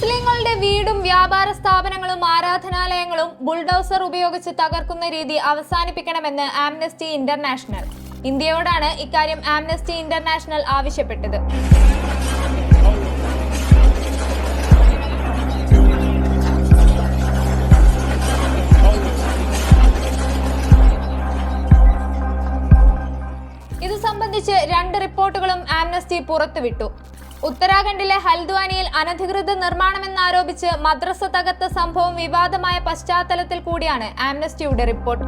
മുസ്ലിങ്ങളുടെ വീടും വ്യാപാര സ്ഥാപനങ്ങളും ആരാധനാലയങ്ങളും ബുൾഡോസർ ഉപയോഗിച്ച് തകർക്കുന്ന രീതി അവസാനിപ്പിക്കണമെന്ന് ആംനസ്റ്റി ഇന്റർനാഷണൽ. ഇന്ത്യയോടാണ് ഇക്കാര്യം ആംനസ്റ്റി ഇന്റർനാഷണൽ ആവശ്യപ്പെട്ടത്. ഇത് സംബന്ധിച്ച് രണ്ട് റിപ്പോർട്ടുകളും ആംനസ്റ്റി പുറത്തുവിട്ടു. ഉത്തരാഖണ്ഡിലെ ഹൽദ്വാനിയിൽ അനധികൃത നിർമ്മാണമെന്നാരോപിച്ച് മദ്രസ തകർത്ത സംഭവം വിവാദമായ പശ്ചാത്തലത്തിൽ കൂടിയാണ് ആംനസ്റ്റിയുടെ report.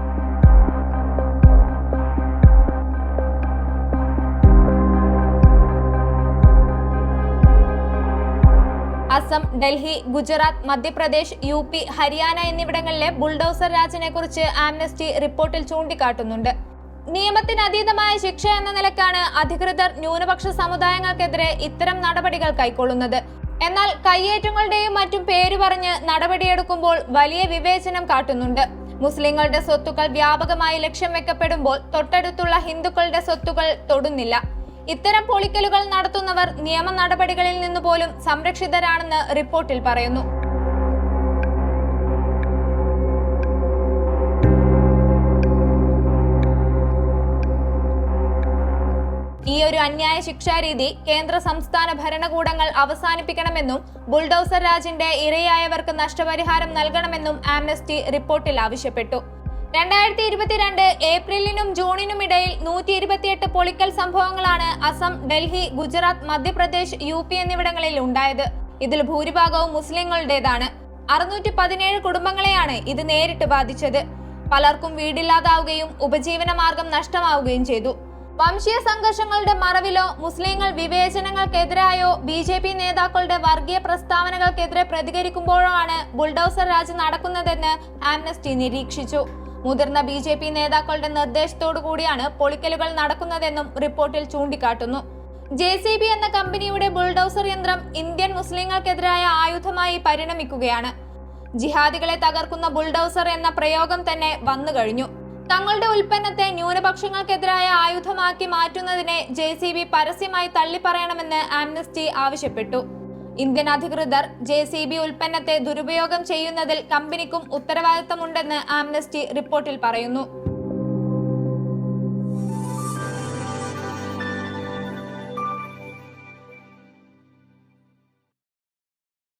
Assam Delhi Gujarat Madhya Pradesh U P Haryana എന്നിവിടങ്ങളിലെ ബുൾഡോസർ രാജിനെ കുറിച്ച് ആംനസ്റ്റി റിപ്പോർട്ടിൽ ചൂണ്ടിക്കാട്ടുന്നുണ്ട്. നിയമത്തിന് അതീതമായ ശിക്ഷ എന്ന നിലക്കാണ് അധികൃതർ ന്യൂനപക്ഷ സമുദായങ്ങൾക്കെതിരെ ഇത്തരം നടപടികൾ കൈക്കൊള്ളുന്നത്. എന്നാൽ കയ്യേറ്റങ്ങളുടെയും മറ്റും പേര് പറഞ്ഞ് നടപടിയെടുക്കുമ്പോൾ വലിയ വിവേചനം കാട്ടുന്നുണ്ട്. മുസ്ലിങ്ങളുടെ സ്വത്തുക്കൾ വ്യാപകമായി ലക്ഷ്യം വെക്കപ്പെടുമ്പോൾ തൊട്ടടുത്തുള്ള ഹിന്ദുക്കളുടെ സ്വത്തുക്കൾ തൊടുന്നില്ല. ഇത്തരം പൊളിക്കലുകൾ നടത്തുന്നവർ നിയമ നടപടികളിൽ നിന്ന് പോലും സംരക്ഷിതരാണെന്ന് റിപ്പോർട്ടിൽ പറയുന്നു. ഈ ഒരു അന്യായ ശിക്ഷാരീതി കേന്ദ്ര സംസ്ഥാന ഭരണകൂടങ്ങൾ അവസാനിപ്പിക്കണമെന്നും ബുൾഡോസർ രാജിന്റെ ഇരയായവർക്ക് നഷ്ടപരിഹാരം നൽകണമെന്നും ആംനസ്റ്റി റിപ്പോർട്ടിൽ ആവശ്യപ്പെട്ടു. രണ്ടായിരത്തി ഇരുപത്തിരണ്ട് ഏപ്രിലിനും ജൂണിനും ഇടയിൽ നൂറ്റി ഇരുപത്തിയെട്ട് പൊളിക്കൽ സംഭവങ്ങളാണ് അസം ഡൽഹി ഗുജറാത്ത് മധ്യപ്രദേശ് യു പി എന്നിവിടങ്ങളിൽ ഉണ്ടായത്. ഇതിൽ ഭൂരിഭാഗവും മുസ്ലിങ്ങളുടേതാണ്. അറുന്നൂറ്റി പതിനേഴ് കുടുംബങ്ങളെയാണ് ഇത് നേരിട്ട് ബാധിച്ചത്. പലർക്കും വീടില്ലാതാവുകയും ഉപജീവന മാർഗം നഷ്ടമാവുകയും ചെയ്തു. വംശീയ സംഘർഷങ്ങളുടെ മറവിലോ മുസ്ലിങ്ങൾ വിവേചനങ്ങൾക്കെതിരായോ ബി ജെ പി നേതാക്കളുടെ വർഗീയ പ്രസ്താവനകൾക്കെതിരെ പ്രതികരിക്കുമ്പോഴോ ആണ് ബുൾഡോസർ രാജ് നടക്കുന്നതെന്ന് ആംനസ്റ്റി നിരീക്ഷിച്ചു. മുതിർന്ന ബി ജെ പി നേതാക്കളുടെ നിർദ്ദേശത്തോടു കൂടിയാണ് പൊളിക്കലുകൾ നടക്കുന്നതെന്നും റിപ്പോർട്ടിൽ ചൂണ്ടിക്കാട്ടുന്നു. ജെ സി ബി എന്ന കമ്പനിയുടെ ബുൾഡോസർ യന്ത്രം ഇന്ത്യൻ മുസ്ലിങ്ങൾക്കെതിരായ ആയുധമായി പരിണമിക്കുകയാണ്. ജിഹാദികളെ തകർക്കുന്ന ബുൾഡോസർ എന്ന പ്രയോഗം തന്നെ വന്നു കഴിഞ്ഞു തങ്ങളുടെ ഉൽപ്പന്നത്തെ ന്യൂനപക്ഷങ്ങൾക്കെതിരായ ആയുധമാക്കി മാറ്റുന്നതിനെ ജെ സി ബി പരസ്യമായി തള്ളിപ്പറയണമെന്ന് ആംനസ്റ്റി ആവശ്യപ്പെട്ടു. ഇന്ത്യൻ അധികൃതർ ജെ സി ബി ഉൽപ്പന്നത്തെ ദുരുപയോഗം ചെയ്യുന്നതിൽ കമ്പനിക്കും ഉത്തരവാദിത്തമുണ്ടെന്ന് ആംനസ്റ്റി റിപ്പോർട്ടിൽ പറയുന്നു.